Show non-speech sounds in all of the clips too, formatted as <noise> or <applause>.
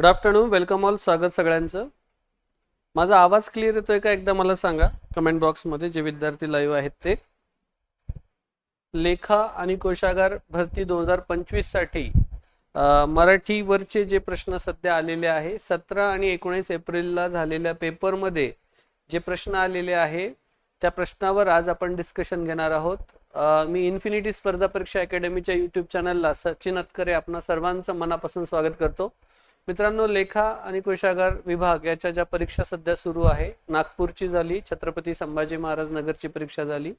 Good afternoon welcome all स्वागत सगळ्यांचं. माझा आवाज क्लिअर येतोय का एकदा मला सांगा? कमेंट बॉक्समध्ये जे विद्यार्थी लाईव्ह आहेत ते. लेखा आणि कोशागार भरती दोन हजार पंचवीससाठी मराठीवरचे जे प्रश्न सध्या आलेले आहे सतरा आणि एकोणीस एप्रिलला झालेल्या पेपरमध्ये जे प्रश्न आलेले आहे त्या प्रश्नावर आज आपण डिस्कशन घेणार आहोत. मी इन्फिनिटी स्पर्धा परीक्षा अकॅडमीच्या यूट्यूब चॅनलला सचिन अतकरे आपणा सर्वांचं मनापासून स्वागत करतो. मित्रांनो लेखा आणि कोशागार विभाग याच्या ज्या परीक्षा सध्या सुरू आहे नागपूरची झाली छत्रपती संभाजी महाराज नगरची परीक्षा झाली.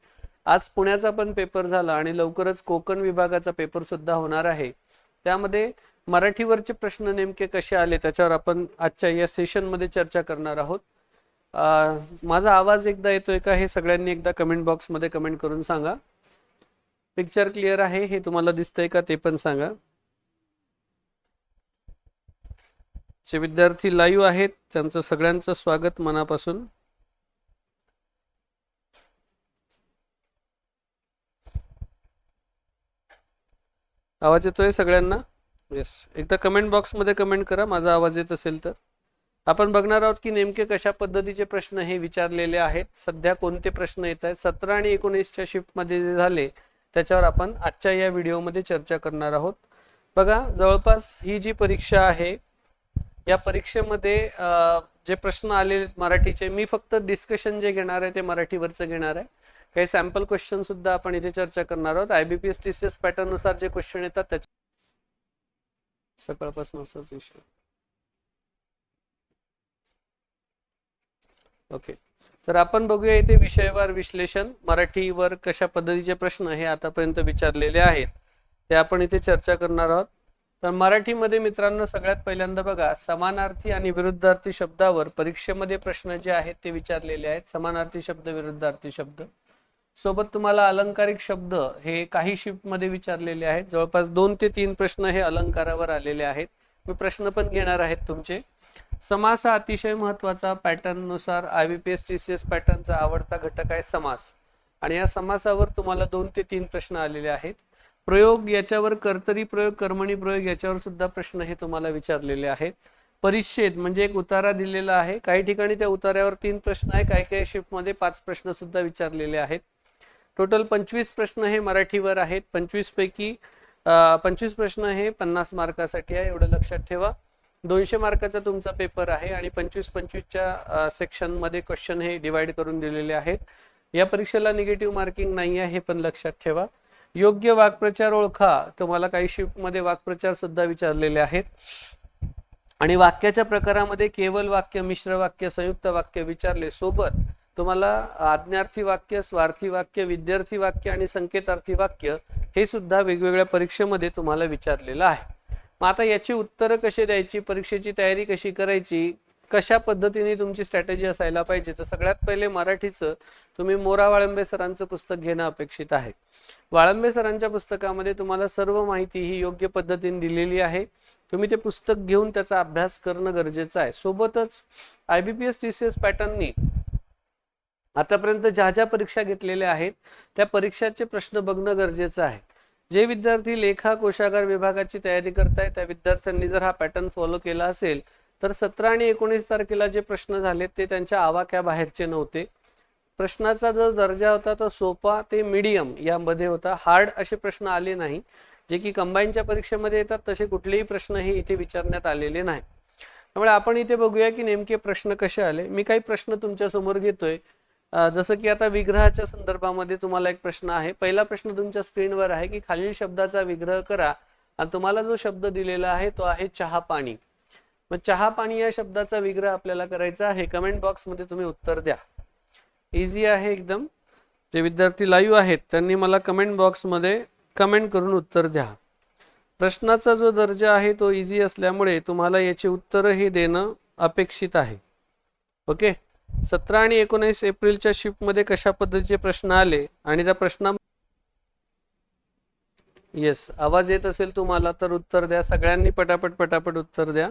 आज पुण्याचा पण पेपर झाला आणि लवकरच कोकण विभागाचा पेपर सुद्धा होणार आहे. त्यामध्ये मराठीवरचे प्रश्न नेमके कसे आले त्याच्यावर आपण आजच्या या सेशनमध्ये चर्चा करणार आहोत. माझा आवाज एकदा येतोय का हे सगळ्यांनी एकदा कमेंट बॉक्समध्ये कमेंट करून सांगा. पिक्चर क्लिअर आहे हे तुम्हाला दिसतंय का ते पण सांगा. चे विद्यार्थी लाईव्ह आहेत. त्यांचं सगळ्यांचं स्वागत मनापासून. आवाज येतोय सगळ्यांना? येस एकदा कमेंट बॉक्समध्ये कमेंट करा. माझा आवाज येत असेल तर. आपण बघणार आहोत की नेमके कशा पद्धतीचे प्रश्न हे विचारलेले आहेत. सध्या कोणते प्रश्न येत आहेत? सतरा आणि एकोणीसच्या शिफ्टमध्ये जे झाले त्याच्यावर आपण आजच्या या व्हिडिओमध्ये चर्चा करणार आहोत. बघा जवळपास ही जी परीक्षा आहे या परीक्षेमध्ये जे प्रश्न आले मराठीचे मी फक्त डिस्कशन जे घेणार आहे ते मराठीवरचं घेणार आहे. काही सॅम्पल क्वेश्चन सुद्धा आपण इथे चर्चा करणार आहोत. आयबीपीएस टी सी एस पॅटर्ननुसार जे क्वेश्चन येतात त्याच्या सकाळपासून असाच इश्यू ओके. तर आपण बघूया इथे विषयवार विश्लेषण मराठीवर कशा पद्धतीचे प्रश्न हे आतापर्यंत विचारलेले आहेत. ते आपण इथे चर्चा करणार आहोत. तर मराठीमध्ये मित्रांनो सगळ्यात पहिल्यांदा बघा समानार्थी आणि विरुद्धार्थी शब्दावर परीक्षेमध्ये प्रश्न जे आहेत ते विचारलेले आहेत. समानार्थी शब्द विरुद्धार्थी शब्द. सोबत तुम्हाला अलंकारिक शब्द हे काही शिफ्टमध्ये विचारलेले आहेत. जवळपास दोन ते तीन प्रश्न हे अलंकारावर आलेले आहेत. मी प्रश्न पण घेणार आहेत तुमचे. समास हा अतिशय महत्त्वाचा पॅटर्ननुसार I B P S T C S पॅटर्नचा आवडता घटक आहे समास. आणि या समासावर तुम्हाला दोन ते तीन प्रश्न आलेले आहेत. प्रयोग याच्यावर कर्तरी प्रयोग कर्मणी प्रयोग याच्यावर सुद्धा प्रश्न हे तुम्हाला विचारलेले आहेत. परिच्छेद म्हणजे एक उतारा दिलेला आहे. काही ठिकाणी त्या उतार्यावर तीन प्रश्न आहे काही काही शिफ्टमध्ये पाच प्रश्न सुद्धा विचारलेले आहेत. टोटल पंचवीस प्रश्न हे मराठीवर आहेत. पंचवीस पैकी पंचवीस प्रश्न हे पन्नास मार्कासाठी आहे. एवढं लक्षात ठेवा. दोनशे मार्काचा तुमचा पेपर आहे आणि पंचवीस पंचवीसच्या सेक्शनमध्ये क्वेश्चन हे डिवाइड करून दिलेले आहेत. या परीक्षेला निगेटिव्ह मार्किंग नाही आहे हे पण लक्षात ठेवा. योग्य वाक्प्रचार ओळखा. तुम्हाला काही शिफ्टमध्ये वाक्प्रचार सुद्धा विचारलेले आहेत. आणि वाक्याच्या प्रकारामध्ये केवळ वाक्य मिश्र वाक्य संयुक्त वाक्य विचारले सोबत तुम्हाला आज्ञार्थी वाक्य स्वार्थी वाक्य विद्यार्थी वाक्य आणि संकेतार्थी वाक्य हे सुद्धा वेगवेगळ्या परीक्षेमध्ये तुम्हाला विचारलेलं आहे. मग आता याची उत्तरं कशी द्यायची? परीक्षेची तयारी कशी करायची? कशा पद्धतीने तुमची स्ट्रॅटेजी असायला पाहिजे? तर सगळ्यात पहिले मराठीचं तुम्ही मोरा वाळंबे सरांचं पुस्तक घेणं अपेक्षित आहे. वाळंबे सरांच्या पुस्तकामध्ये तुम्हाला सर्व माहिती ही योग्य पद्धतीने दिलेली आहे. तुम्ही ते पुस्तक घेऊन त्याचा अभ्यास करणं गरजेचं आहे. सोबतच I B P S T C S पॅटर्ननी आतापर्यंत ज्या ज्या परीक्षा घेतलेल्या आहेत त्या परीक्षाचे प्रश्न बघणं गरजेचं आहे. जे विद्यार्थी लेखा कोशागार विभागाची तयारी करताय त्या विद्यार्थ्यांनी जर हा पॅटर्न फॉलो केला असेल तर सतरा आणि एकोणीस तारखेला जे प्रश्न झाले ते त्यांच्या आवाक्या बाहेरचे नव्हते. प्रश्नाचा जो दर्जा होता तो सोपा ते मीडियम यामध्ये होता. हार्ड असे प्रश्न आले नाही. जे की कंबाईनच्या परीक्षेमध्ये येतात तसे कुठलेही प्रश्न हे इथे विचारण्यात आलेले नाही. त्यामुळे आपण इथे बघूया की नेमके प्रश्न कसे आले. मी काही प्रश्न तुमच्यासमोर घेतोय. जसं की आता विग्रहाच्या संदर्भामध्ये तुम्हाला एक प्रश्न आहे. पहिला प्रश्न तुमच्या स्क्रीनवर आहे की खालील शब्दाचा विग्रह करा आणि तुम्हाला जो शब्द दिलेला आहे तो आहे चहा पाणी. मग चहा पाणी या शब्दाचा विग्रह आपल्याला करायचा आहे. कमेंट बॉक्समध्ये तुम्ही उत्तर द्या. इझी आहे एकदम. जे विद्यार्थी लाईव्ह आहेत त्यांनी मला कमेंट बॉक्समध्ये कमेंट करून उत्तर द्या. प्रश्नाचा जो दर्जा आहे तो इझी असल्यामुळे तुम्हाला याची उत्तरही देणं अपेक्षित आहे. ओके सतरा आणि एकोणीस एप्रिलच्या शिफ्टमध्ये कशा पद्धतीचे प्रश्न आले आणि त्या प्रश्ना येस आवाज येत असेल तुम्हाला तर उत्तर द्या. सगळ्यांनी पटापट पटापट उत्तर द्या.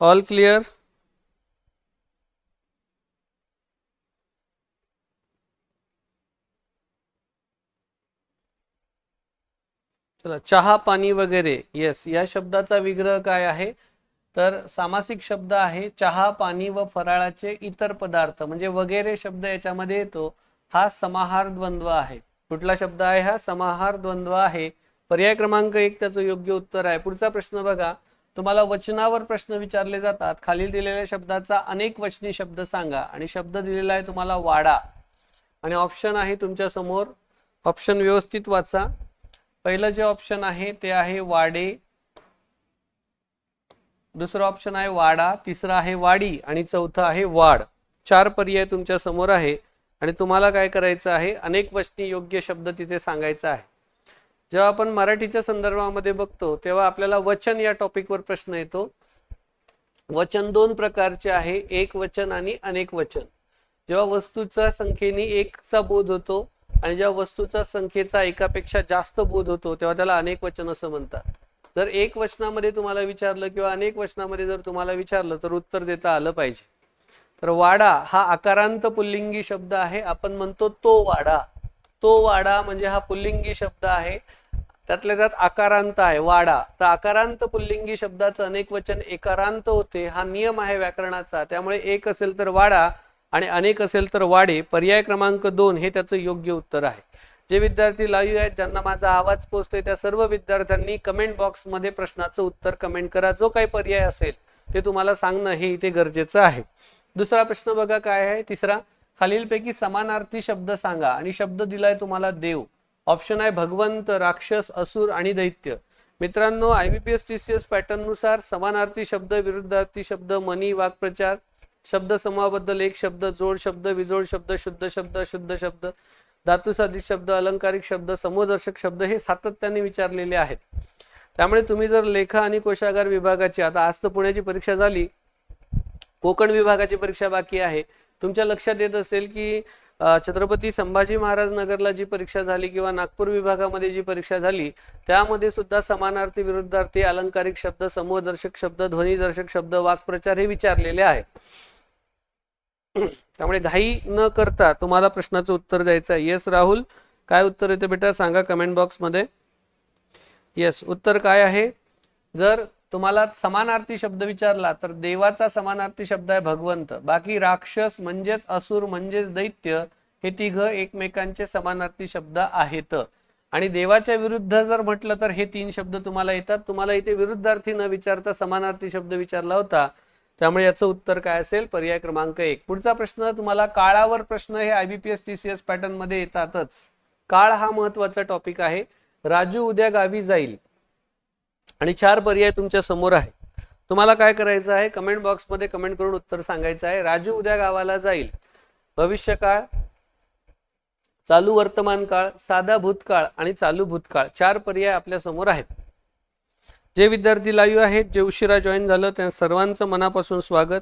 ऑल क्लिअर चला चहा पाणी वगैरे. येस या शब्दाचा विग्रह काय आहे? तर सामासिक शब्द आहे चहा पाणी व फराळाचे इतर पदार्थ. म्हणजे वगैरे शब्द याच्यामध्ये येतो. हा समाहार द्वंद्व आहे. कुठला शब्द आहे हा? समाहार द्वंद्व आहे. पर्याय क्रमांक एक त्याचं योग्य उत्तर आहे. पुढचा प्रश्न बघा. तुम्हाला वचनावर प्रश्न विचारले जातात. खालील दिलेल्या शब्दाचा अनेक वचनी शब्द सांगा. आणि शब्द दिलेला आहे तुम्हाला वाडा. आणि ऑप्शन आहे तुमच्यासमोर. ऑप्शन व्यवस्थित वाचा. पहिलं जे ऑप्शन आहे ते आहे वाडे. दुसरं ऑप्शन आहे वाडा. तिसरं आहे वाडी. आणि चौथं आहे वाड चार पर्याय तुमच्यासमोर आहे. आणि तुम्हाला काय करायचं आहे? अनेक वचनी योग्य शब्द तिथे सांगायचा आहे. जेव्हा आपण मराठीच्या संदर्भामध्ये बघतो तेव्हा आपल्याला वचन या टॉपिकवर प्रश्न येतो. वचन दोन प्रकारचे आहे एक वचन आणि अनेक वचन. जेव्हा वस्तूचा संख्येने एकचा बोध होतो आणि जेव्हा वस्तूचा संख्येचा एकापेक्षा जास्त बोध होतो तेव्हा त्याला अनेक वचन असं म्हणतात. जर एक वचनामध्ये तुम्हाला विचारलं किंवा अनेक वचनामध्ये जर तुम्हाला विचारलं तर उत्तर देता आलं पाहिजे. तर वाडा हा आकारांत पुल्लिंगी शब्द आहे. आपण म्हणतो तो वाडा. तो वाडा म्हणजे हा पुल्लिंगी शब्द आहे. त्यातल्या त्यात आकारांत आहे वाडा. तर आकारांत पुल्लिंगी शब्दाचं अनेक वचन एकारांत होते हा नियम आहे व्याकरणाचा. त्यामुळे एक असेल तर वाडा आणि अनेक असेल तर वाडे. पर्याय क्रमांक दोन हे त्याचं योग्य उत्तर आहे. जे विद्यार्थी लाईव्ह आहेत ज्यांना माझा आवाज पोचतोय त्या सर्व विद्यार्थ्यांनी कमेंट बॉक्समध्ये प्रश्नाचं उत्तर कमेंट करा. जो काही पर्याय असेल ते तुम्हाला सांगणं हे इथे गरजेचं आहे. दुसरा प्रश्न बघा काय आहे. तिसरा खालीलपैकी समानार्थी शब्द सांगा आणि शब्द दिलाय तुम्हाला देव. ऑप्शन आहे भगवंत राक्षस असुर आणि दैत्य. मित्रांनो I B P S T C S पॅटर्ननुसार समानार्थी शब्द विरुद्धार्थी शब्द मनी वाक्प्रचार शब्द समूहाबद्दल एक शब्द जोड शब्द विजोड शब्द शुद्ध शब्द शुद्ध शब्द धातुसाधित शब्द अलंकारिक शब्द समूहदर्शक शब्द हे सातत्याने विचारलेले आहेत. त्यामुळे तुम्ही जर लेखा आणि कोशागार विभागाची आता आज तर पुण्याची परीक्षा झाली कोकण विभागाची परीक्षा बाकी आहे. तुमच्या लक्षात येत असेल की छत्रपती संभाजी महाराज नगरला जी परीक्षा झाली किंवा नागपूर विभागामध्ये जी परीक्षा झाली त्यामध्ये सुद्धा समानार्थी विरुद्धार्थी अलंकारिक शब्द समूहदर्शक शब्द ध्वनीदर्शक शब्द वाक्प्रचार हे विचारलेले आहेत. <clears throat> त्यामुळे घाई न करता तुम्हाला प्रश्नाचं उत्तर द्यायचं आहे. येस राहुल काय उत्तर येते बेटा? सांगा कमेंट बॉक्समध्ये येस उत्तर काय आहे? जर तुम्हाला समानार्थी शब्द विचारला तर देवाचा समानार्थी शब्द आहे भगवंत. बाकी राक्षस म्हणजेच असुर म्हणजेच दैत्य हे तिघ एकमेकांचे समानार्थी शब्द आहेत. आणि देवाच्या विरुद्ध जर म्हटलं तर हे तीन शब्द तुम्हाला येतात. तुम्हाला इथे विरुद्धार्थी न विचारता समानार्थी शब्द विचारला होता. त्यामुळे याचं उत्तर काय असेल? पर्याय क्रमांक एक. पुढचा प्रश्न तुम्हाला काळावर प्रश्न हे आयबीपीएस टी सी एस पॅटर्नमध्ये येतातच. काळ हा महत्त्वाचा टॉपिक आहे. राजू उद्या गावी जाईल. आणि चार पर्याय तुमच्यासमोर आहे तुम्हाला काय करायचं आहे? कमेंट बॉक्समध्ये कमेंट करून उत्तर सांगायचं आहे. राजू उद्या गावाला जाईल. भविष्यकाळ चालू वर्तमान काळ साधा भूतकाळ आणि चालू भूतकाळ. चार पर्याय आपल्यासमोर आहेत. जे विद्यार्थी लाईव्ह आहेत जे उशिरा जॉईन झालं त्या सर्वांचं मनापासून स्वागत.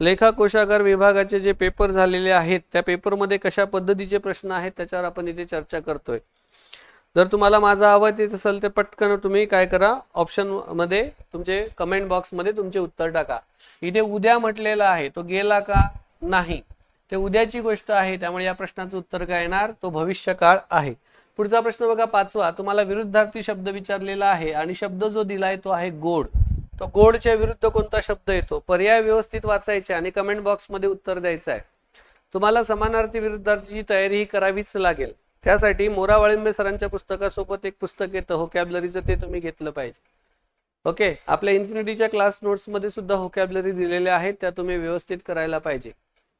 लेखा कोशागार विभागाचे जे पेपर झालेले आहेत त्या पेपरमध्ये कशा पद्धतीचे प्रश्न आहेत त्याच्यावर आपण इथे चर्चा करतोय. जर तुम्हाला माझा आवाज येत असेल तर पटकन तुम्ही काय करा ऑप्शनमध्ये तुमचे कमेंट बॉक्समध्ये तुमचे उत्तर टाका. इथे उद्या म्हटलेला आहे तो गेला का? नाही. ते उद्याची गोष्ट आहे त्यामुळे या प्रश्नाचं उत्तर काय येणार? तो भविष्यकाळ आहे. पुढचा प्रश्न बघा पाचवा. तुम्हाला विरुद्धार्थी शब्द विचारलेला आहे आणि शब्द जो दिलाय तो आहे गोड. तो गोडच्या विरुद्ध कोणता शब्द येतो? पर्याय व्यवस्थित वाचायचे आणि कमेंट बॉक्समध्ये उत्तर द्यायचं आहे. तुम्हाला समानार्थी विरुद्धार्थीची तयारी ही करावीच लागेल. त्यासाठी मोरा वाळिंबे सरांच्या पुस्तकासोबत एक पुस्तक येतं होकॅबलरीचं ते तुम्ही घेतलं पाहिजे. ओके आपल्या इन्फिनिटीच्या क्लास नोट्समध्ये सुद्धा होकॅबलरी दिलेल्या आहेत त्या तुम्ही व्यवस्थित करायला पाहिजे.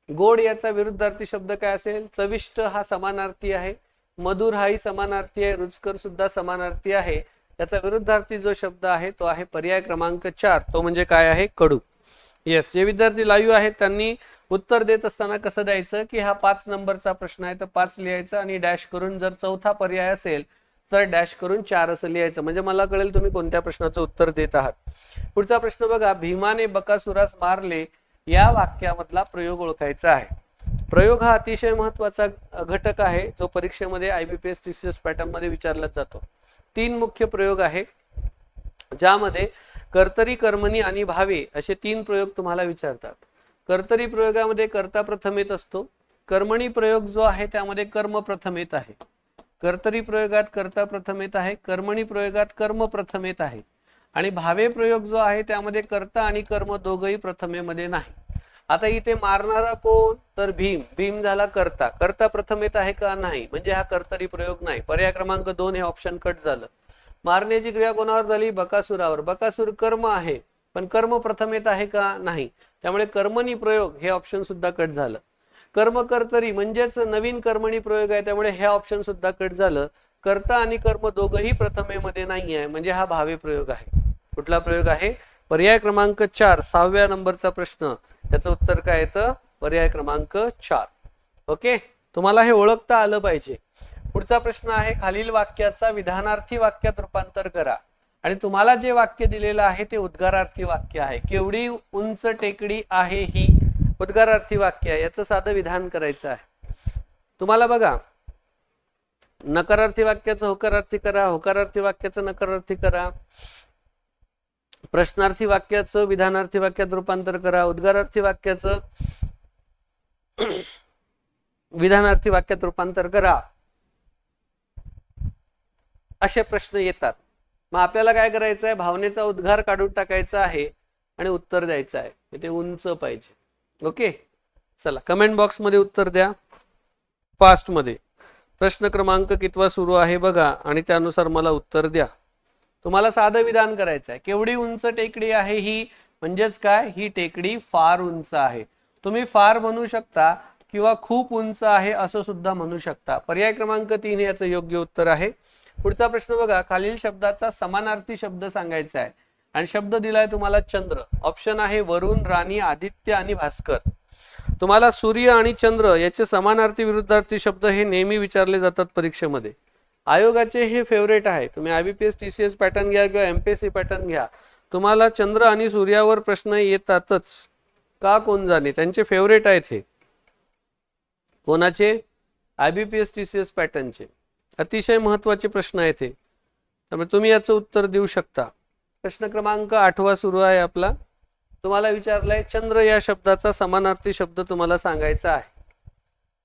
गोड याचा विरुद्धार्थी शब्द काय असेल? चविष्ट हा समानार्थी आहे. मधुर हाही समानार्थी आहे. रुचकर सुद्धा समानार्थी आहे. याचा विरुद्धार्थी जो शब्द आहे तो आहे पर्याय क्रमांक चार. तो म्हणजे काय आहे? कडू. येस जे विद्यार्थी लाईव्ह आहेत त्यांनी उत्तर देत असताना कसं द्यायचं की हा पाच नंबरचा प्रश्न आहे तर पाच लिहायचा आणि डॅश करून जर चौथा पर्याय असेल तर डॅश करून चार असं लिहायचं. म्हणजे मला कळेल तुम्ही कोणत्या प्रश्नाचं उत्तर देत आहात. पुढचा प्रश्न बघा भीमाने बकासुरास मारले या वाक्यामधला प्रयोग ओळखायचा आहे. प्रयोग हा अतिशय महत्त्वाचा घटक आहे जो परीक्षेमध्ये आयबीपीएस टी सी एस पॅटर्नमध्ये विचारला जातो. तीन मुख्य प्रयोग आहे ज्यामध्ये कर्तरी कर्मणी आणि भावे असे तीन प्रयोग तुम्हाला विचारतात. कर्तरी प्रयोगामध्ये कर्ता प्रथम येत असतो. कर्मणी प्रयोग जो आहे त्यामध्ये कर्म प्रथम येत आहे. कर्तरी प्रयोगात कर्ता प्रथम येत आहे कर्मणी प्रयोगात कर्म प्रथम येत आहे. आणि भावे प्रयोग जो आहे त्यामध्ये कर्ता आणि कर्म दोघही प्रथमेमध्ये नाही. आता इथे मारणारा कोण? तर भीम. भीम झाला कर्ता. कर्ता प्रथमेत आहे का नाही? म्हणजे हा कर्तरी प्रयोग नाही. पर्याय क्रमांक दोन हे ऑप्शन कट झालं. मारण्याची क्रिया कोणावर झाली? बकासुरावर. बकासूर कर्म आहे. पण कर्म प्रथमेत आहे का? नाही. त्यामुळे कर्मणी प्रयोग हे ऑप्शन सुद्धा कट झालं. कर्म कर्तरी म्हणजेच नवीन कर्मणी प्रयोग आहे त्यामुळे हे ऑप्शन सुद्धा कट झालं. कर्ता आणि कर्म दोघही प्रथमेमध्ये नाही आहे म्हणजे हा भावे प्रयोग आहे. कुठला प्रयोग आहे? पर्याय क्रमांक चार सहाव्या नंबरचा प्रश्न. याचं उत्तर काय येतं? पर्याय क्रमांक चार. ओके? तुम्हाला हे ओळखता आलं पाहिजे. पुढचा प्रश्न आहे खालील वाक्याचा विधानार्थी वाक्यात रूपांतर करा. आणि तुम्हाला जे वाक्य दिलेलं आहे ते उद्गारार्थी वाक्य आहे. केवढी उंच टेकडी आहे ही उद्गारार्थी वाक्य आहे. याचं साधं विधान करायचं आहे. तुम्हाला बघा नकारार्थी वाक्याचं होकारार्थी करा होकारार्थी वाक्याचं नकारार्थी करा. प्रश्नार्थी वाक्याचं विधानार्थी वाक्यात रूपांतर करा. उद्गारार्थी वाक्याचं विधानार्थी वाक्यात रूपांतर करा. असे प्रश्न येतात. मग आपल्याला काय करायचं आहे भावनेचा उद्गार काढून टाकायचा आहे आणि उत्तर द्यायचं आहे. ते उंच पाहिजे. ओके? चला कमेंट बॉक्समध्ये उत्तर द्या. फास्टमध्ये प्रश्न क्रमांक कितवा सुरू आहे बघा आणि त्यानुसार मला उत्तर द्या. तुम्हाला साधं विधान करायचं आहे. केवढी उंच टेकडी आहे ही? म्हणजेच काय? ही टेकडी फार उंच आहे. तुम्ही फार म्हणू शकता किंवा खूप उंच आहे असं सुद्धा म्हणू शकता. पर्याय क्रमांक तीन याचं योग्य उत्तर आहे. पुढचा प्रश्न बघा खालील शब्दाचा समानार्थी शब्द सांगायचा आहे. आणि शब्द दिलाय तुम्हाला चंद्र. ऑप्शन आहे वरुण राणी आदित्य आणि भास्कर. तुम्हाला सूर्य आणि चंद्र याचे समानार्थी विरुद्धार्थी शब्द हे नेहमी विचारले जातात परीक्षेमध्ये. आयोगाचे हे फेवरेट आहे. तुम्ही आयबीपीएस टीसीएस पॅटर्न घ्या किंवा एमपीएससी पॅटर्न घ्या. तुम्हाला चंद्र आणि सूर्यावर प्रश्न येतातच. का कोण जाणे? त्यांचे फेवरेट आहेत हे. कोणाचे? आयबीपीएस टीसीएस एस पॅटर्नचे अतिशय महत्त्वाचे प्रश्न आहेत हे. त्यामुळे तुम्ही याचं उत्तर देऊ शकता. प्रश्न क्रमांक आठवा सुरू आहे आपला. तुम्हाला विचारलाय चंद्र या शब्दाचा समानार्थी शब्द तुम्हाला सांगायचा आहे.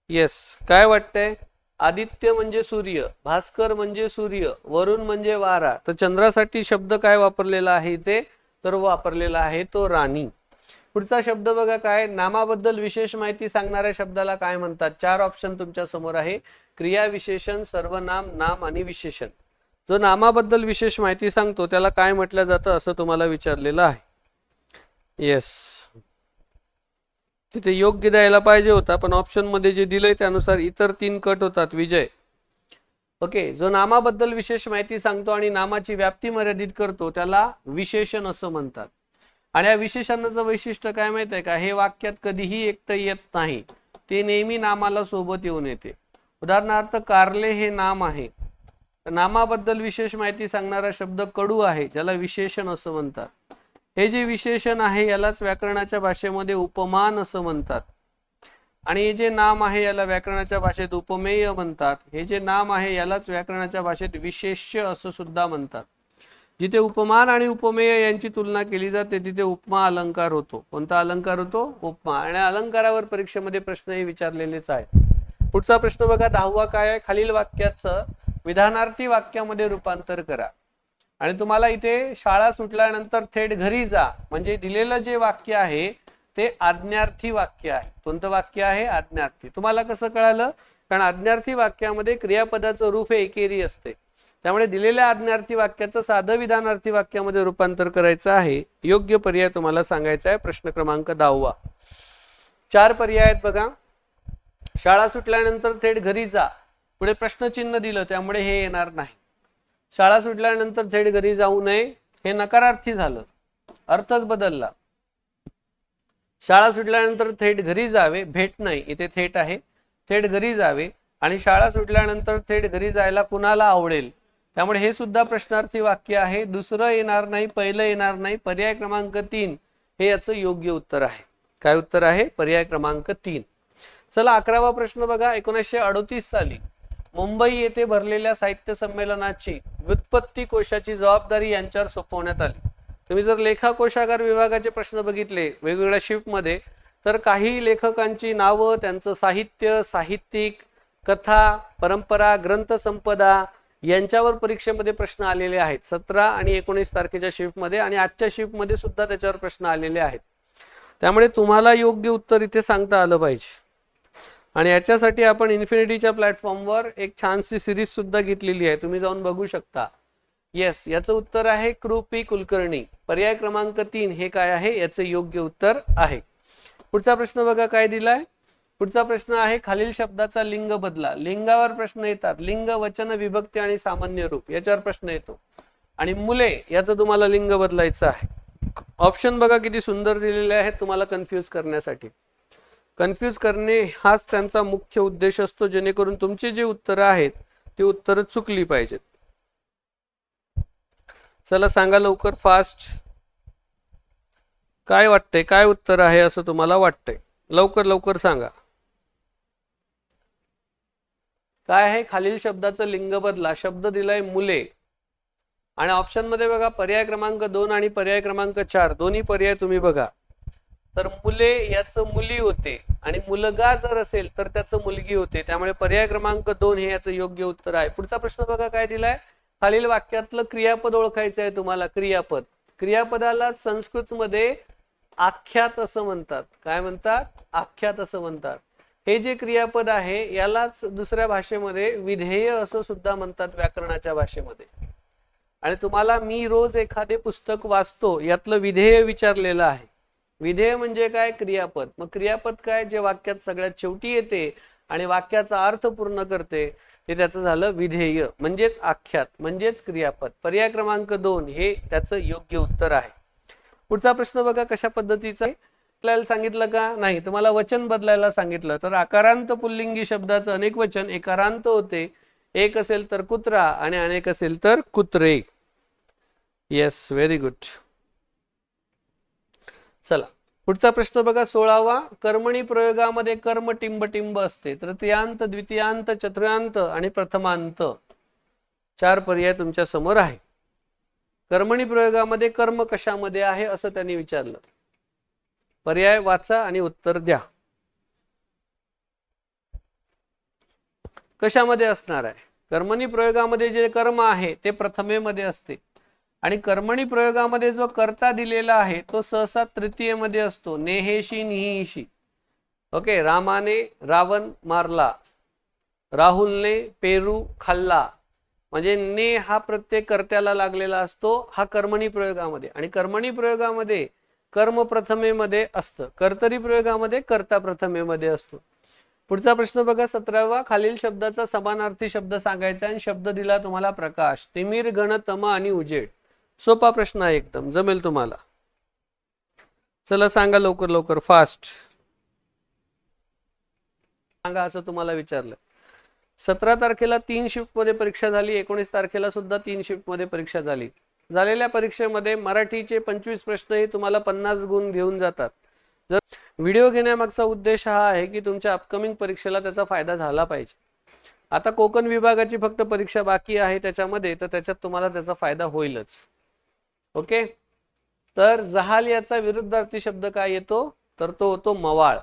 येस काय वाटतंय? आदित्य म्हणजे सूर्य भास्कर म्हणजे सूर्य वरुण म्हणजे वारा. तर चंद्रासाठी शब्द काय वापरलेला आहे इथे? तर वापरलेला आहे तो राणी. पुढचा शब्द बघा काय? नामाबद्दल विशेष माहिती सांगणाऱ्या शब्दाला काय म्हणतात? चार ऑप्शन तुमच्यासमोर आहे. क्रिया विशेषण सर्वनाम नाम आणि विशेषण. जो नामाबद्दल विशेष माहिती सांगतो त्याला काय म्हटलं जातं असं तुम्हाला विचारलेलं आहे. येस तिथे योग्य द्यायला पाहिजे होता पण ऑप्शनमध्ये जे दिलंय त्यानुसार इतर तीन कट होतात. विजय. ओके जो नामाबद्दल विशेष माहिती सांगतो आणि नामाची व्याप्ती मर्यादित करतो त्याला विशेषण असं म्हणतात. आणि या विशेषणाचं वैशिष्ट्य काय माहीत आहे का? हे वाक्यात कधीही एकटं येत नाही. ते नेहमी नामाला सोबत येऊन येते. उदाहरणार्थ कारले हे नाम आहे. नामाबद्दल विशेष माहिती सांगणारा शब्द कडू आहे ज्याला विशेषण असं म्हणतात. हे जे विशेषण आहे यालाच व्याकरणाच्या भाषेमध्ये उपमान असं म्हणतात. आणि हे जे नाम आहे याला व्याकरणाच्या भाषेत उपमेय म्हणतात. हे जे नाम आहे यालाच व्याकरणाच्या भाषेत विशेष्य असं सुद्धा म्हणतात. जिथे उपमान आणि उपमेय यांची तुलना केली जाते तिथे उपमा अलंकार होतो. कोणता अलंकार होतो? उपमा. आणि अलंकारावर परीक्षेमध्ये प्रश्नही विचारलेलेच आहे पुढचा प्रश्न बघा दहावा काय आहे? खालील वाक्याचं विधानार्थी वाक्यामध्ये रूपांतर करा. आणि तुम्हाला इथे शाळा सुटल्यानंतर थेट घरी जा. म्हणजे दिलेलं जे वाक्य आहे ते आज्ञार्थी वाक्य आहे. कोणतं वाक्य आहे? आज्ञार्थी. तुम्हाला कसं कळालं? कारण आज्ञार्थी वाक्यामध्ये क्रियापदाचं रूप हे एकेरी असते. त्यामुळे दिलेल्या आज्ञार्थी वाक्याचं साधं विधानार्थी वाक्यामध्ये रूपांतर करायचं आहे. योग्य पर्याय तुम्हाला सांगायचा आहे. प्रश्न क्रमांक दहावा. चार पर्याय आहेत बघा. शाळा सुटल्यानंतर थेट घरी जा. पुढे प्रश्नचिन्ह दिलं त्यामुळे हे येणार नाही. शाळा सुटल्यानंतर थेट घरी जाऊ नये. हे नकारार्थी झालं. अर्थच बदलला. शाळा सुटल्यानंतर थेट घरी जावे भेट नाही. इथे थेट आहे. थेट घरी जावे आणि शाळा सुटल्यानंतर थेट घरी जायला कुणाला आवडेल? त्यामुळे हे सुद्धा प्रश्नार्थी वाक्य आहे. दुसरं येणार नाही पहिलं येणार नाही. पर्याय क्रमांक तीन हे याचं योग्य उत्तर आहे. काय उत्तर आहे? पर्याय क्रमांक तीन. चला अकरावा प्रश्न बघा. एकोणीसशे अडोतीस साली मुंबई येथे भरलेल्या साहित्य संमेलनाची व्युत्पत्ती कोशाची जबाबदारी यांच्यावर सोपवण्यात आली. तुम्ही जर लेखा कोशागार विभागाचे प्रश्न बघितले वेगवेगळ्या शिफ्टमध्ये तर काही लेखकांची नावं त्यांचं साहित्य साहित्यिक कथा परंपरा ग्रंथसंपदा यांच्यावर परीक्षेमध्ये प्रश्न आलेले आहेत. सतरा आणि एकोणीस तारखेच्या शिफ्टमध्ये आणि आजच्या शिफ्टमध्ये सुद्धा त्याच्यावर प्रश्न आलेले आहेत. त्यामुळे तुम्हाला योग्य उत्तर इथे सांगता आलं पाहिजे. आणि याच्यासाठी आपण इन्फिनिटीच्या प्लॅटफॉर्मवर एक छानशी सिरीज सुद्धा घेतलेली आहे. तुम्ही जाऊन बघू शकता. येस याचं उत्तर आहे कृपी कुलकर्णी. पर्याय क्रमांक तीन हे काय आहे? याचे योग्य उत्तर आहे. पुढचा प्रश्न बघा काय दिलाय? पुढचा प्रश्न आहे खालील शब्दाचा लिंग बदला. लिंगावर प्रश्न येतात. लिंग वचन विभक्ती आणि सामान्य रूप. याच्यावर प्रश्न येतो. आणि मुले याचं तुम्हाला लिंग बदलायचं आहे. ऑप्शन बघा किती सुंदर दिलेले आहेत तुम्हाला कन्फ्यूज करण्यासाठी. कन्फ्यूज करणे हाच त्यांचा मुख्य उद्देश असतो जेणेकरून तुमची जी उत्तरं आहेत ती उत्तरं चुकली पाहिजेत. चला सांगा लवकर फास्ट काय वाटतंय? काय उत्तर आहे असं तुम्हाला वाटतंय? लवकर लवकर सांगा. काय आहे? खालील शब्दाचं लिंग बदला. शब्द दिलाय मुले. आणि ऑप्शनमध्ये बघा पर्याय क्रमांक दोन आणि पर्याय क्रमांक चार. दोन्ही पर्याय तुम्ही बघा. तर मुले याचं मुली होते. आणि मुलगा जर असेल तर त्याचं मुलगी होते. त्यामुळे पर्याय क्रमांक दोन हे याचं योग्य उत्तर आहे. पुढचा प्रश्न बघा काय दिलाय? खालील वाक्यातलं क्रियापद ओळखायचं आहे तुम्हाला. क्रियापद. क्रियापदाला संस्कृतमध्ये आख्यात असं म्हणतात. काय म्हणतात? आख्यात असं म्हणतात. हे जे क्रियापद आहे यालाच दुसऱ्या भाषेमध्ये विधेय असं सुद्धा म्हणतात व्याकरणाच्या भाषेमध्ये. आणि तुम्हाला मी रोज एखादे पुस्तक वाचतो यातलं विधेय विचारलेलं आहे. विधेय म्हणजे काय? क्रियापद. मग क्रियापद काय? जे वाक्यात सगळ्यात शेवटी येते आणि वाक्याचा अर्थ पूर्ण करते ते त्याचं झालं विधेय. म्हणजेच आख्यात म्हणजेच क्रियापद. पर्याय क्रमांक दोन हे त्याचं योग्य उत्तर आहे. पुढचा प्रश्न बघा कशा पद्धतीचा आहे. बदलायला सांगितलं का? नाही. तुम्हाला वचन बदलायला सांगितलं. तर आकारांत पुल्लिंगी शब्दाचं अनेक वचन एकारांत होते. एक असेल तर कुत्रा आणि अनेक असेल तर कुत्रे. येस व्हेरी गुड चला. पुढचा प्रश्न बघा सोळावा. कर्मणी प्रयोगामध्ये कर्म टिंब टिंब असते. तृतीयांत द्वितीयांत चतुर्थांत आणि प्रथमांत. चार पर्याय तुमच्यासमोर आहे. कर्मणी प्रयोगामध्ये कर्म कशामध्ये आहे असं त्यांनी विचारलं. पर्याय वाचा आणि उत्तर द्या. कशामध्ये असणार आहे? कर्मणी प्रयोगामध्ये जे कर्म आहे ते प्रथमेमध्ये असते. आणि कर्मणी प्रयोगामध्ये जो कर्ता दिलेला आहे तो सहसा तृतीयमध्ये असतो. नेहेशी निहिशी. ओके रामाने रावण मारला. राहुलने पेरू खाल्ला. म्हणजे ने हा प्रत्येक कर्त्याला लागलेला असतो हा कर्मणी प्रयोगामध्ये. आणि कर्मणी प्रयोगामध्ये कर्म प्रथमेमध्ये असतं. कर्तरी प्रयोगामध्ये कर्ता प्रथमेमध्ये असतो. पुढचा प्रश्न बघा सतरावा. खालील शब्दाचा समानार्थी शब्द सांगायचा आणि शब्द दिला तुम्हाला प्रकाश. तिमीर गण तम आणि उजेड. सोपा प्रश्न आहे एकदम. जमेल तुम्हाला. चला सांगा लवकर लवकर. फास्ट सांगा असं तुम्हाला विचारलं. सतरा तारखेला तीन शिफ्टमध्ये परीक्षा झाली. एकोणीस तारखेला सुद्धा तीन शिफ्टमध्ये परीक्षा झाली. झालेल्या परीक्षेमध्ये मराठीचे पंचवीस प्रश्नही तुम्हाला पन्नास गुण घेऊन जातात. जर व्हिडिओ घेण्यामागचा उद्देश हा आहे की तुमच्या अपकमिंग परीक्षेला त्याचा फायदा झाला पाहिजे. आता कोकण विभागाची फक्त परीक्षा बाकी आहे त्याच्यामध्ये तर त्याच्यात तुम्हाला त्याचा फायदा होईलच. ओके? तर जहाल याचा विरुद्धार्थी शब्द काय येतो? तर तो होतो मवाळ.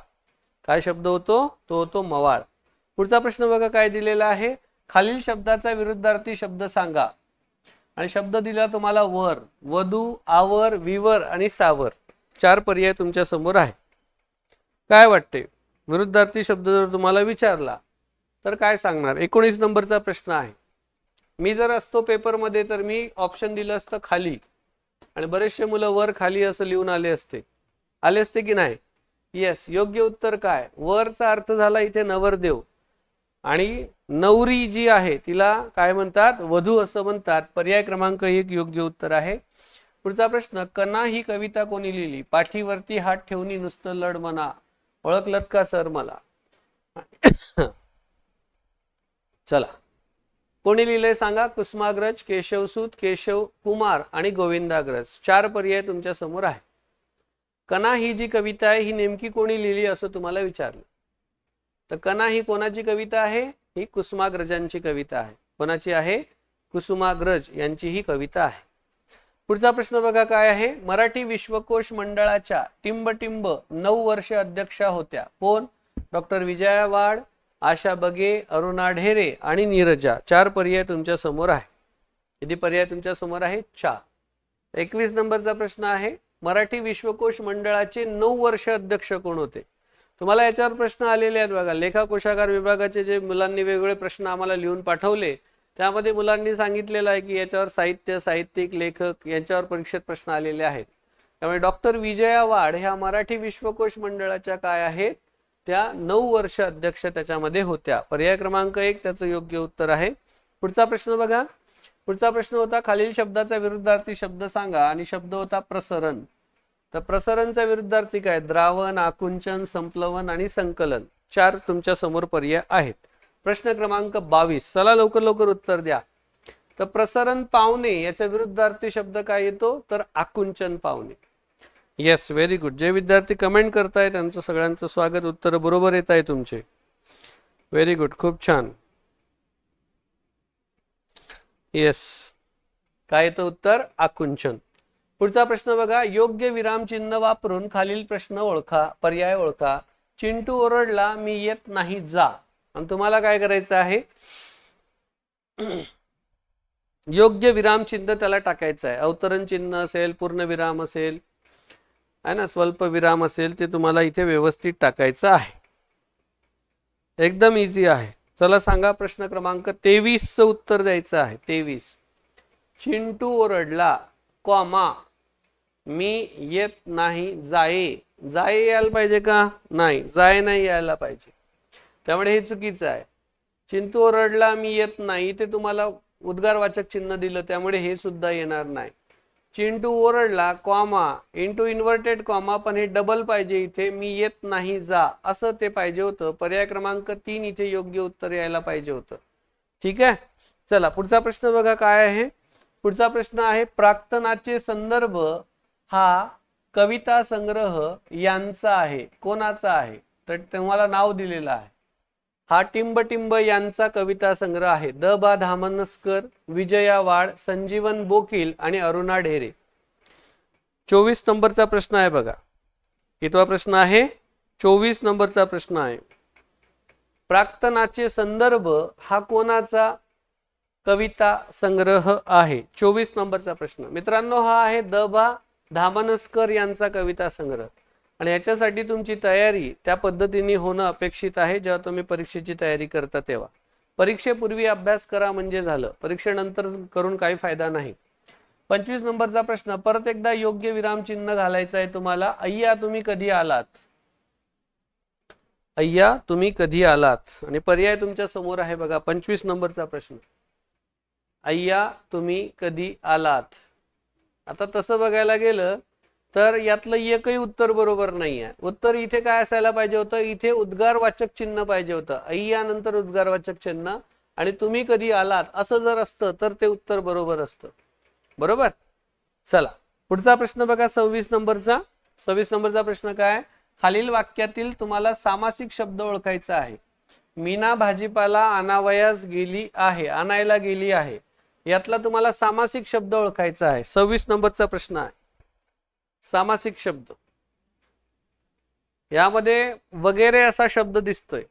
काय शब्द होतो? तो होतो मवाळ. पुढचा प्रश्न बघा काय दिलेला आहे. खालील शब्दाचा विरुद्धार्थी शब्द सांगा. आणि शब्द दिला तुम्हाला वर. वधू आवर विवर आणि सावर. चार पर्याय तुमच्यासमोर आहे. काय वाटते? विरुद्धार्थी शब्द जर तुम्हाला विचारला तर काय सांगणार? एकोणीस नंबरचा प्रश्न आहे. मी जर असतो पेपरमध्ये तर मी ऑप्शन दिलं असतं खाली. आणि बरेचसे मुलं वर खाली असं लिहून आले असते. आले असते की नाही? येस योग्य उत्तर काय? वरचा अर्थ झाला इथे नवरदेव. आणि नवरी जी आहे तिला काय म्हणतात? वधू असं म्हणतात. पर्याय क्रमांक एक योग्य उत्तर आहे. पुढचा प्रश्न कना ही कविता कोणी लिहिली? पाठीवरती हात ठेवून नुसतं लढ म्हणा. ओळखलत का सर मला? <coughs> चला. कोणी लिहिलंय सांगा? कुसुमाग्रज केशवसूत केशव कुमार आणि गोविंदाग्रज. चार पर्याय तुमच्यासमोर आहे. कना ही जी कविता आहे ही नेमकी कोणी लिहिली असं तुम्हाला विचारलं? तर कणा ही कोणाची कविता आहे? ही कुसुमाग्रजांची कविता आहे. कोणाची आहे? कुसुमाग्रज यांची ही कविता आहे. पुढचा प्रश्न बघा काय आहे? मराठी विश्वकोश मंडळाच्या टिंब टिंब नऊ वर्ष अध्यक्षा होत्या. कोण? डॉक्टर विजया वाड आशा बगे अरुणा ढेरे आणि नीरजा. चार पर्याय तुमच्यासमोर आहे. किती पर्याय तुमच्यासमोर आहे? चार. एकवीस नंबरचा प्रश्न आहे. मराठी विश्वकोश मंडळाचे नऊ वर्ष अध्यक्ष कोण होते? तुम्हाला याच्यावर प्रश्न आलेले आहेत बघा. लेखा कोशागार विभागाचे जे मुलांनी वेगवेगळे प्रश्न आम्हाला लिहून पाठवले त्यामध्ये मुलांनी सांगितलेलं आहे की याच्यावर साहित्य साहित्यिक लेखक यांच्यावर परीक्षेत प्रश्न आलेले आहेत. त्यामुळे डॉक्टर विजया वाड ह्या मराठी विश्वकोश मंडळाच्या काय आहेत? त्या नऊ वर्ष अध्यक्ष त्याच्यामध्ये होत्या. पर्याय क्रमांक एक त्याचं योग्य उत्तर आहे. पुढचा प्रश्न बघा. पुढचा प्रश्न होता खालील शब्दाचा विरुद्धार्थी शब्द सांगा आणि शब्द होता प्रसरण. तर प्रसरणचा विरुद्धार्थी काय? द्रावण आकुंचन संप्लवन आणि संकलन चार तुमच्यासमोर पर्याय आहेत. प्रश्न क्रमांक बावीस. चला लवकर लवकर उत्तर द्या. तर प्रसरण पावणे याच्या विरुद्धार्थी शब्द काय येतो? तर आकुंचन पावणे. येस व्हेरी गुड जे विद्यार्थी कमेंट करताय त्यांचं सगळ्यांचं स्वागत. उत्तर बरोबर येत आहे तुमचे. व्हेरी गुड खूप छान. येस काय येतं उत्तर? आकुंचन. पुढचा प्रश्न बघा. योग्य विरामचिन्ह वापरून खालील प्रश्न ओळखा पर्याय ओळखा. चिंटू ओरडला मी येत नाही जा. आणि तुम्हाला काय करायचं आहे? <clears throat> योग्य विरामचिन्ह त्याला टाकायचं आहे. अवतरण चिन्ह असेल पूर्ण विराम असेल आहे ना? स्वल्प विराम असेल ते तुम्हाला इथे व्यवस्थित टाकायचं आहे. एकदम इझी आहे. चला सांगा प्रश्न क्रमांक तेवीसचं उत्तर द्यायचं आहे. तेवीस. चिंटू ओरडला कॉमा मी येत नाही जाये जाये यायला पाहिजे का? नाही. जाय नाही यायला पाहिजे. त्यामुळे हे चुकीचं आहे. चिंटू ओरडला मी येत नाही. ते तुम्हाला उद्गारवाचक चिन्ह दिलं त्यामुळे हे सुद्धा येणार नाही. चिंटू ओरडला कॉमा इंटू इन्व्हर्टेड कॉमा पण हे डबल पाहिजे इथे. मी येत नाही जा. असं ते पाहिजे होतं. पर्याय क्रमांक तीन इथे योग्य उत्तर यायला पाहिजे होतं. ठीक आहे? चला पुढचा प्रश्न बघा काय आहे. पुढचा प्रश्न आहे प्राक्तनाचे संदर्भ हा कविता संग्रह यांचा आहे. कोणाचा आहे? तर तुम्हाला नाव दिलेलं आहे. हा टिंब टिंब यांचा कविता संग्रह आहे. द बा धामनस्कर विजया वाड संजीवन बोकील आणि अरुणा ढेरे. चोवीस नंबरचा प्रश्न आहे बघा. कितवा प्रश्न आहे? चोवीस नंबरचा प्रश्न आहे. प्राक्तनाचे संदर्भ हा कोणाचा कविता संग्रह आहे? चोवीस नंबरचा प्रश्न. मित्रांनो हा आहे द बा धामनस्कर यांचा कविता संग्रह. आणि याच्यासाठी तुमची तयारी त्या पद्धतीने होणं अपेक्षित आहे जेव्हा तुम्ही परीक्षेची तयारी करता तेव्हा. परीक्षेपूर्वी अभ्यास करा म्हणजे झालं. परीक्षेनंतर करून काही फायदा नाही. पंचवीस नंबरचा प्रश्न परत एकदा योग्य विरामचिन्ह घालायचं आहे तुम्हाला? अय्या तुम्ही कधी आलात? अय्या तुम्ही कधी आलात? आणि पर्याय तुमच्यासमोर आहे बघा पंचवीस नंबरचा प्रश्न. अय्या तुम्ही कधी आलात? आता तसं बघायला गेलं तर यातलं एकही उत्तर बरोबर नाही आहे उत्तर इथे काय असायला पाहिजे होतं? इथे उद्गारवाचक चिन्ह पाहिजे होतं. अय्या नंतर उद्गारवाचक चिन्ह आणि तुम्ही कधी आलात असं जर असतं तर ते उत्तर बरोबर असतं. बरोबर? चला पुढचा प्रश्न बघा सव्वीस नंबरचा. सव्वीस नंबरचा प्रश्न काय? खालील वाक्यातील तुम्हाला सामासिक शब्द ओळखायचा आहे. मीना भाजीपाला आणावयास गेली आहे आणायला गेली आहे. यातला तुम्हाला सामासिक शब्द ओळखायचा आहे. सव्वीस नंबरचा प्रश्न आहे. सामासिक शब्द. यामध्ये वगैरे असा शब्द दिसतोय.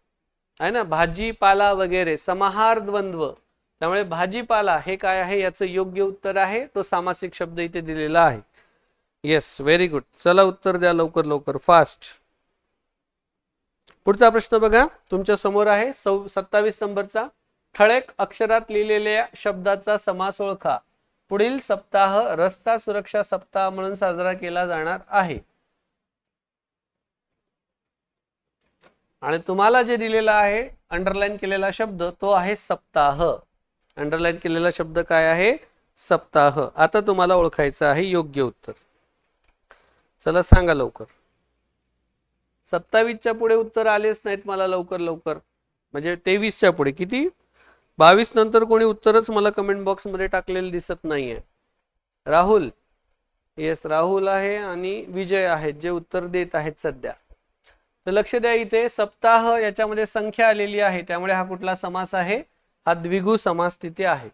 आहे ना? भाजीपाला वगैरे समाहार द्वंद्व. त्यामुळे भाजीपाला हे काय आहे? याचं योग्य उत्तर आहे. तो सामासिक शब्द इथे दिलेला आहे. येस व्हेरी गुड चला उत्तर द्या लवकर लवकर. फास्ट पुढचा प्रश्न बघा. तुमच्यासमोर आहे सव सत्तावीस नंबरचा. ठळक अक्षरात लिहिलेल्या शब्दाचा समास ओळखा. पुढील सप्ताह रस्ता सुरक्षा सप्ताह म्हणून साजरा केला जाणार आहे. आणि तुम्हाला जे दिलेला आहे अंडरलाईन केलेला शब्द तो आहे सप्ताह. अंडरलाईन केलेला शब्द काय आहे? सप्ताह. आता तुम्हाला ओळखायचं आहे योग्य उत्तर. चला सांगा लवकर. सत्तावीसच्या पुढे उत्तर आलेच नाहीत मला लवकर लवकर. म्हणजे तेवीसच्या पुढे. किती? बावीस नंतर कोणी उत्तरच मला कमेंट बॉक्समध्ये टाकलेलं दिसत नाहीये. राहुल येस राहुल आहे आणि विजय आहेत जे उत्तर देत आहेत सध्या. तर लक्ष द्या इथे सप्ताह याच्यामध्ये संख्या आलेली आहे त्यामुळे हा कुठला समास आहे? हा द्विगु समास तिथे आहे.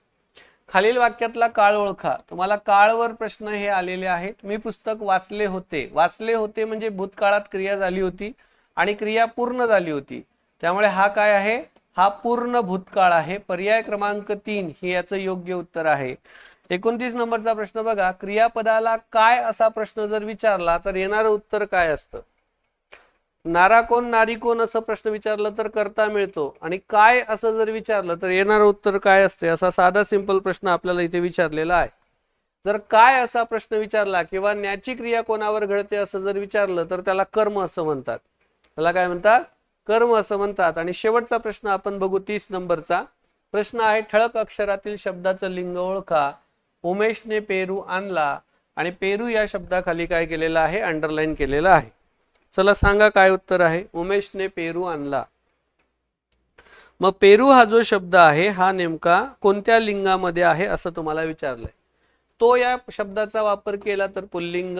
खालील वाक्यातला काळ ओळखा. तुम्हाला काळवर प्रश्न हे आलेले आहेत. मी पुस्तक वाचले होते. वाचले होते म्हणजे भूतकाळात क्रिया झाली होती आणि क्रिया पूर्ण झाली होती. त्यामुळे हा काय आहे? हा पूर्ण भूतकाळ आहे. पर्याय क्रमांक तीन हे याचं योग्य उत्तर आहे. एकोणतीस नंबरचा प्रश्न बघा. क्रियापदाला काय असा प्रश्न जर विचारला तर येणारं उत्तर काय असतं? नारा कोण नारी कोण असं प्रश्न विचारलं तर करता मिळतो. आणि काय असं जर विचारलं तर येणारं उत्तर काय असते? असा साधा सिंपल प्रश्न आपल्याला इथे विचारलेला आहे. जर काय असा प्रश्न विचारला किंवा न्याची क्रिया कोणावर घडते असं जर विचारलं तर त्याला कर्म असं म्हणतात. त्याला काय म्हणतात? कर्म असं म्हणतात. आणि शेवटचा प्रश्न आपण बघू तीस नंबरचा. प्रश्न आहे ठळक अक्षरातील शब्दाचं लिंग ओळखा. उमेशने पेरू आणला. आणि पेरू या शब्दाखाली काय केलेलं आहे? अंडरलाईन केलेलं आहे. चला सांगा काय उत्तर आहे? उमेशने पेरू आणला. मग पेरू हा जो शब्द आहे हा नेमका कोणत्या लिंगामध्ये आहे असं तुम्हाला विचारलंय. तो या शब्दाचा वापर केला तर पुल्लिंग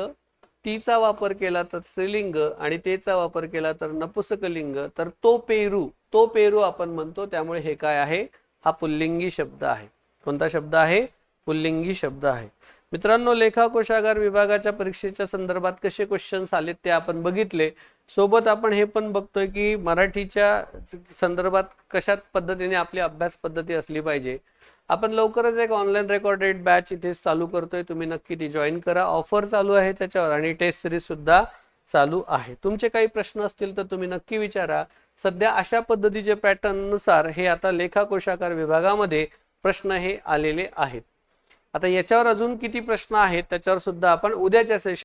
तीचा वापर केला तर स्त्रीलिंग आणि तेचा वापर केला तर नपुसकलिंग. तर तो पेरू तो पेरू आपण म्हणतो त्यामुळे हे काय आहे? हा पुल्लिंगी शब्द आहे. कोणता शब्द आहे? पुल्लिंगी शब्द आहे. मित्रांनो लेखा कोशागार विभागाच्या परीक्षेच्या संदर्भात कसे क्वेश्चन्स आलेत ते आपण बघितले. सोबत आपण हे पण बघतोय की मराठीच्या संदर्भात कशा पद्धतीने आपली अभ्यास पद्धती असली पाहिजे. आपण लवकरच एक ऑनलाईन रेकॉर्डेड बॅच इथे चालू करतोय. तुम्ही नक्की ती जॉईन करा. ऑफर चालू आहे त्याच्यावर आणि टेस्ट सिरीज सुद्धा चालू आहे. तुमचे काही प्रश्न असतील तर तुम्ही नक्की विचारा. सध्या अशा पद्धतीचे पॅटर्ननुसार हे आता लेखा कोशाकार विभागामध्ये प्रश्न हे आलेले आहेत. आता याच्यावर अजून किती प्रश्न आहेत त्याच्यावर सुद्धा आपण उद्याच्या सेशन